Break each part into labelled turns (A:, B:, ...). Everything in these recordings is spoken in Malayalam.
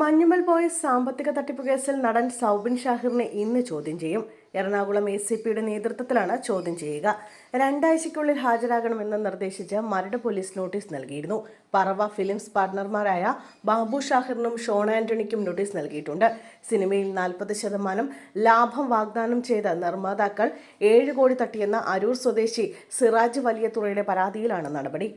A: മഞ്ഞുമൽ ബോയ്സ് സാമ്പത്തിക തട്ടിപ്പ് കേസിൽ നടൻ സൗബിൻ ഷാഹിറിനെ ഇന്ന് ചോദ്യം ചെയ്യും. എറണാകുളം എ സി പിയുടെ നേതൃത്വത്തിലാണ് ചോദ്യം ചെയ്യുക. രണ്ടാഴ്ചയ്ക്കുള്ളിൽ ഹാജരാകണമെന്ന് നിർദ്ദേശിച്ച് മരട് പോലീസ് നോട്ടീസ് നൽകിയിരുന്നു. പറവ ഫിലിംസ് പാർട്ണർമാരായ ബാബു ഷാഹിറിനും ഷോൺ ആന്റണിക്കും നോട്ടീസ് നൽകിയിട്ടുണ്ട്. സിനിമയിൽ നാൽപ്പത് ശതമാനം ലാഭം വാഗ്ദാനം ചെയ്ത നിർമ്മാതാക്കൾ ഏഴ് കോടി തട്ടിയെന്ന അരൂർ സ്വദേശി സിറാജ് വലിയതുറയുടെ പരാതിയിലാണ് നടപടി.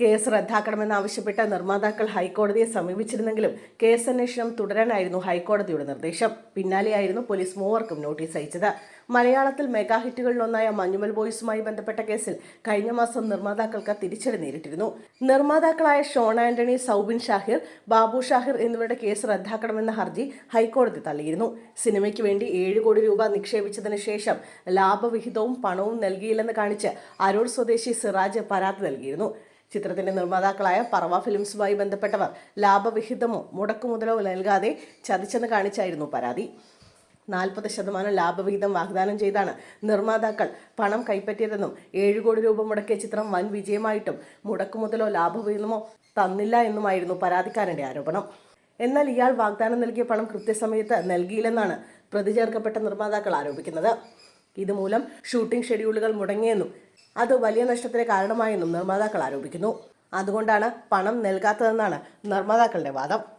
A: കേസ് റദ്ദാക്കണമെന്നാവശ്യപ്പെട്ട് നിർമ്മാതാക്കൾ ഹൈക്കോടതിയെ സമീപിച്ചിരുന്നെങ്കിലും കേസ് അന്വേഷണം തുടരാനായിരുന്നു ഹൈക്കോടതിയുടെ നിർദ്ദേശം. പിന്നാലെയായിരുന്നു പോലീസ് മൂവർക്കും നോട്ടീസ് അയച്ചത്. മലയാളത്തിൽ മെഗാ ഹിറ്റുകളിലൊന്നായ മഞ്ഞുമൽ ബോയ്സുമായി ബന്ധപ്പെട്ട കേസിൽ കഴിഞ്ഞ മാസം നിർമ്മാതാക്കൾക്ക് തിരിച്ചടി നേരിട്ടിരുന്നു. നിർമ്മാതാക്കളായ ഷോൺ ആന്റണി സൗബിൻ ഷാഹിർ ബാബു ഷാഹിർ എന്നിവരുടെ കേസ് റദ്ദാക്കണമെന്ന ഹർജി ഹൈക്കോടതി തള്ളിയിരുന്നു. സിനിമയ്ക്ക് വേണ്ടി ഏഴ് കോടി രൂപ നിക്ഷേപിച്ചതിന് ശേഷം ലാഭവിഹിതവും പണവും നൽകിയില്ലെന്ന് കാണിച്ച് അരൂർ സ്വദേശി സിറാജ് പരാതി നൽകിയിരുന്നു. ചിത്രത്തിന്റെ നിർമ്മാതാക്കളായ പറവ ഫിലിംസുമായി ബന്ധപ്പെട്ടവർ ലാഭവിഹിതമോ മുടക്കുമുതലോ നൽകാതെ ചതിച്ചെന്ന് കാണിച്ചായിരുന്നു പരാതി. നാൽപ്പത് ശതമാനം ലാഭവിഹിതം വാഗ്ദാനം ചെയ്താണ് നിർമ്മാതാക്കൾ പണം കൈപ്പറ്റിയതെന്നും ഏഴ് കോടി രൂപ മുടക്കിയ ചിത്രം വൻ വിജയമായിട്ടും മുടക്കുമുതലോ ലാഭവിഹിതമോ തന്നില്ല എന്നുമായിരുന്നു പരാതിക്കാരന്റെ ആരോപണം. എന്നാൽ ഇയാൾ വാഗ്ദാനം നൽകിയ പണം കൃത്യസമയത്ത് നൽകിയില്ലെന്നാണ് പ്രതി ചേർക്കപ്പെട്ട നിർമ്മാതാക്കൾ ആരോപിക്കുന്നത്. ഇതുമൂലം ഷൂട്ടിംഗ് ഷെഡ്യൂളുകൾ മുടങ്ങിയെന്നും അത് വലിയ നഷ്ടത്തിന് കാരണമായെന്നും നിർമ്മാതാക്കൾ ആരോപിക്കുന്നു. അതുകൊണ്ടാണ് പണം നൽകാത്തതെന്നാണ് നിർമ്മാതാക്കളുടെ വാദം.